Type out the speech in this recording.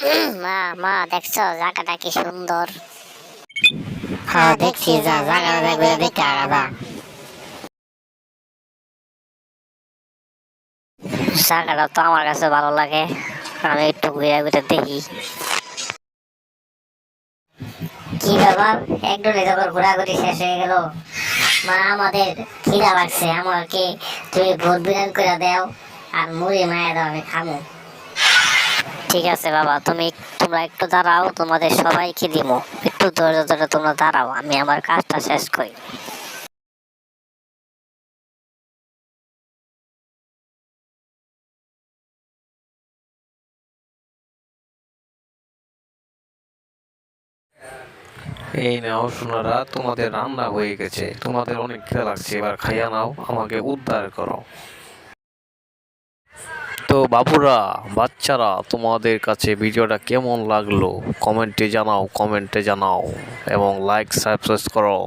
মা মা দেখছ? জায়গাটা কি সুন্দর। হ্যাঁ দেখছি যা জায়গাটা দেখবে দেখে আলাদা। জায়গাটা তো আমার কাছে ভালো লাগে। আমি একটু ঘুরে ঘুরে দেখি। কি ব্যাপার? একটু যখন ঘোরাঘুরি শেষ হয়ে গেল মা আমাদের খিদা লাগছে। আমাকে তুমি ভোট বিরান করে দাও আর মুড়ি মায়া দাও আমি খামো। ঠিক আছে বাবা, তুমি তোমরা একটু দাঁড়াও, তোমাদের সবাইকে দিব। একটু ধৈর্য ধরে তোমরা দাঁড়াও, আমি আমার কাজটা শেষ করি। এই নাও সোনারা, তোমাদের রান্না হয়ে গেছে। তোমাদের অনেক খিদা লাগছে, এবার খাইয়া নাও, আমাকে উদ্ধার করো। তো বাবুরা, বাচ্চারা, তোমাদের কাছে ভিডিওটা কেমন লাগল? কমেন্টে জানাও কমেন্টে জানাও এবং লাইক সাবস্ক্রাইব করো।